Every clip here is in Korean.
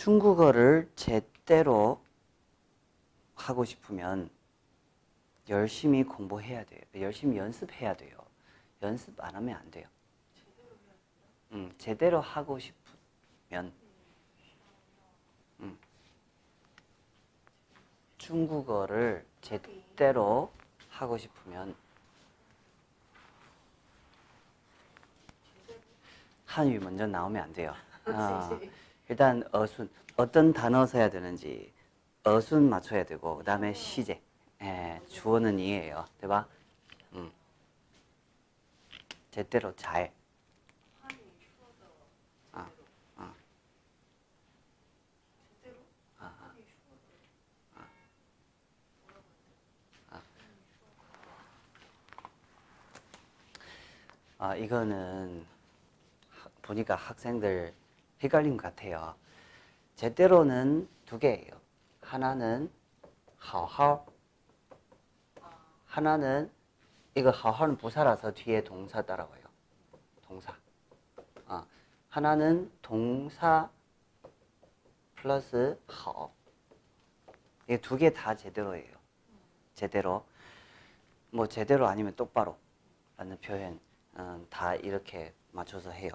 중국어를 제대로 하고 싶으면 열심히 공부해야 돼요. 열심히 연습해야 돼요. 연습 안 하면 안 돼요. 음, 제대로 하고 싶으면 음, 중국어를 제대로 하고 싶으면 한유 먼저 나오면 안 돼요. 아, 일단 어순 어떤 단어 써야 되는지 어순 맞춰야 되고 그 다음에 시제 예, 주어는 이에요, 对吧? 음. 제대로 잘 아, 아. 아, 아. 아, 이거는 하- 보니까 학생들 헷갈린 것 같아요. 제대로는 두 개예요. 하나는 하하 하나는 이거 하하는 부사라서 뒤에 동사 따라와요. 동사. 아, 하나는 동사 플러스 하오. 이게 두 개 다 제대로예요. 제대로. 뭐 제대로 아니면 똑바로 라는 표현 음, 다 이렇게 맞춰서 해요.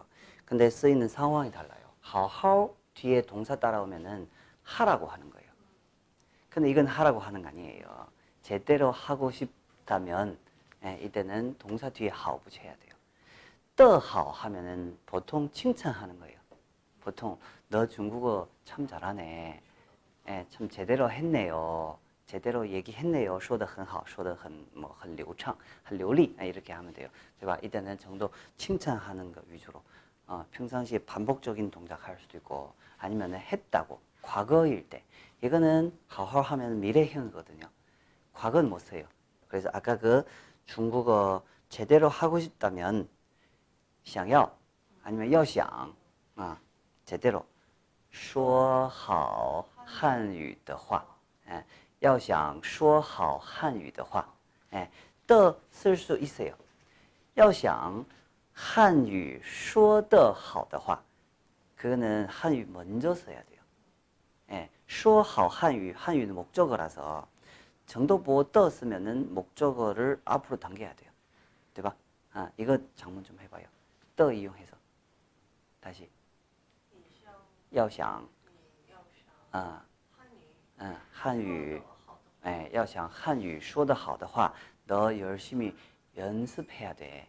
근데 쓰이는 상황이 달라요. 好好 뒤에 동사 따라오면은 하라고 하는 거예요. 근데 이건 하라고 하는 거 아니에요. 제대로 하고 싶다면 예, 이때는 동사 뒤에 好 붙여야 돼요. 的好 하면은 보통 칭찬하는 거예요. 보통 너 중국어 참 잘하네. 예, 참 제대로 했네요. 제대로 얘기했네요. 说得很好,说得很뭐很流畅,很流利. 예, 이렇게 하면 돼요. 对吧? 이때는 정도 칭찬하는 거 위주로. 어, 평상시에 반복적인 동작 할 수도 있고 아니면 했다고 과거일 때 이거는 好好 하면 미래형이거든요. 과거는 못 써요. 그래서 아까 그 중국어 제대로 하고 싶다면 想要 아니면 要想 아, 제대로 说好汉语的话哎要想说好汉语的话哎的쓸 수 있어요. 要想 한유 说的好的话 그거는 한유 먼저 써야 돼요. 예, 说好 한유, 한유는 목적어라서 정도 보고 떠 쓰면은 목적어를 앞으로 당겨야 돼요. 对吧? 아, 이거 장문 좀 해봐요. 떠 이용해서 다시 要想啊，嗯，汉语，哎，要想汉语说得好的话，너 열심히 연습해야 돼.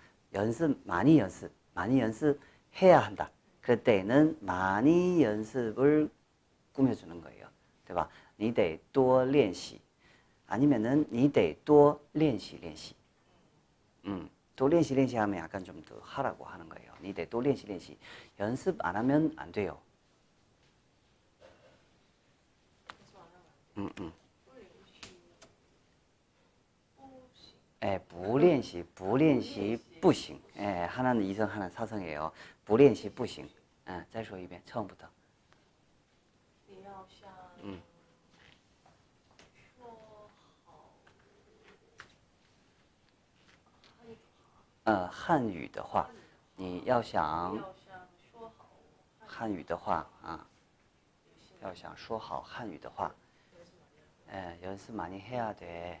연습 많이 연습 많이 연습해야 한다. 그럴 때는 많이 연습을 꾸며주는 거예요. 对吧?你得多练习 아니면은 你得多练习练习 음, 또练习练习 하면 약간 좀 더 하라고 하는 거예요. 你得多练习练习 연습 안 하면 안 돼요. 음, 음. 练习，不练习不行。哎， 하나는 이성, 하나는 사성이에요. 不练习不行. 아, 再说一遍, 처음부터. 你要像嗯说好呃，汉语的话，你要想要像说好汉语的话啊，要想说好汉语的话，哎， 연습 많이 해야 돼.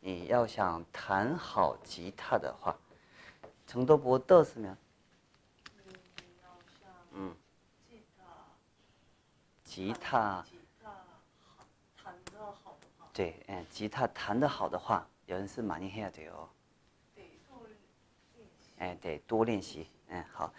你要想弹好吉他的话，정도 보고 떠 쓰면 嗯，吉他吉他，吉他好弹得好的话，对，嗯，吉他弹得好的话，연습많이해야돼요。 得多练习。 哎，得多练习。嗯，好。